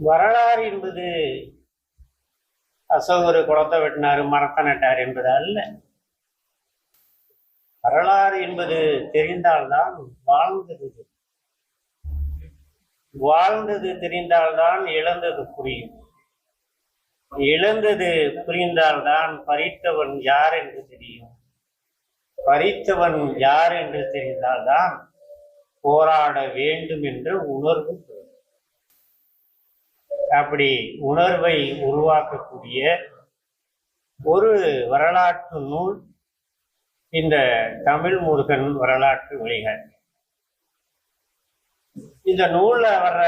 வரலாறு என்பது அசோகர் குளத்தை வெட்டினாரு மரத்தை நட்டார் என்பது அல்ல. வரலாறு என்பது தெரிந்தால்தான் வாழ்ந்தது. வாழ்ந்தது தெரிந்தால்தான் இழந்தது புரியும். இழந்தது புரிந்தால்தான் பறித்தவன் யார் என்று தெரியும். பறித்தவன் யார் என்று தெரிந்தால்தான் போராட வேண்டும் என்ற உணர்வு பெறும். அப்படி உணர்வை உருவாக்கக்கூடிய ஒரு வரலாற்று நூல் இந்த தமிழ் முருகன் வரலாற்று வழிகள். இந்த நூலில் வர்ற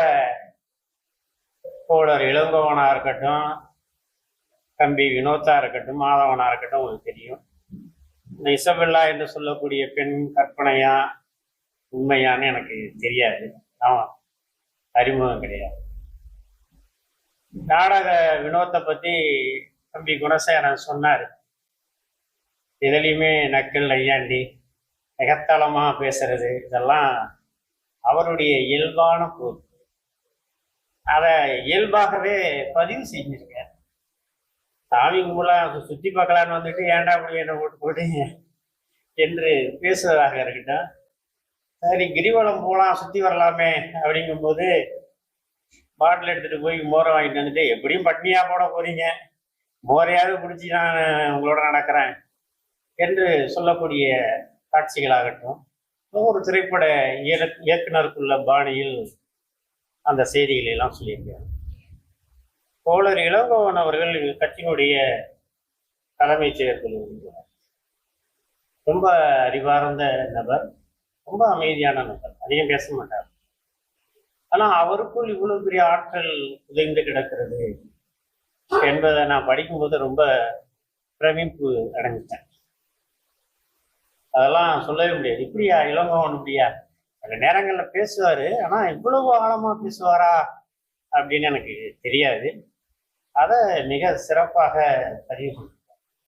தோழர் இளங்கோவனா இருக்கட்டும் தம்பி வினோத்தா இருக்கட்டும் மாதவனா இருக்கட்டும் உங்களுக்கு தெரியும். இந்த இசபெல்லா என்று சொல்லக்கூடிய பெண் கற்பனையா உண்மையான்னு எனக்கு தெரியாது. ஆமா அறிமுகம் கிடையாது. நாடக வினோத்தை பத்தி தம்பி குணசேகரன் சொன்னாரு. எதுலையுமே நக்கல் ஐயாண்டி எகத்தளமா பேசுறது இதெல்லாம் அவருடைய இயல்பான போக்கு. அதை இயல்பாகவே பதிவு செஞ்சிருக்கார். சாமி கும்பலாம் சுத்தி பார்க்கலான்னு வந்துட்டு ஏன்டா அப்படி என்ன போட்டு போட்டீங்க என்று பேசுவதாக இருக்கட்டும். சரி கிரிவலம் போகலாம் சுத்தி வரலாமே அப்படிங்கும்போது பாட்டில் எடுத்துட்டு போய் மோரை வாங்கிட்டு வந்துட்டு எப்படியும் பட்னியாக போட போறீங்க? மோரையாவது பிடிச்சி நான் உங்களோட நடக்கிறேன் என்று சொல்லக்கூடிய காட்சிகளாகட்டும் ஒரு திரைப்பட இயக்கு இயக்குனருக்குள்ள பாணியில் அந்த செய்திகளை எல்லாம் சொல்லியிருக்காரு கோளர் இளங்கோவன் அவர்கள் கட்சியினுடைய தலைமைச் செயற்குழு ரொம்ப அறிவார்ந்த நபர் ரொம்ப அமைதியான நபர். அதிகம் பேச மாட்டார். ஆனா அவருக்குள் இவ்வளவு பெரிய ஆற்றல் புதைந்து கிடக்கிறது என்பதை நான் படிக்கும்போது ரொம்ப பிரமிப்பு அடைஞ்சிட்டேன். அதெல்லாம் சொல்லவே முடியாது. இப்படியா இளங்கோவன் இப்படியா? சில நேரங்களில் பேசுவாரு. ஆனா இவ்வளவு ஆழமா பேசுவாரா அப்படின்னு எனக்கு தெரியாது. அதை மிக சிறப்பாக பதிவு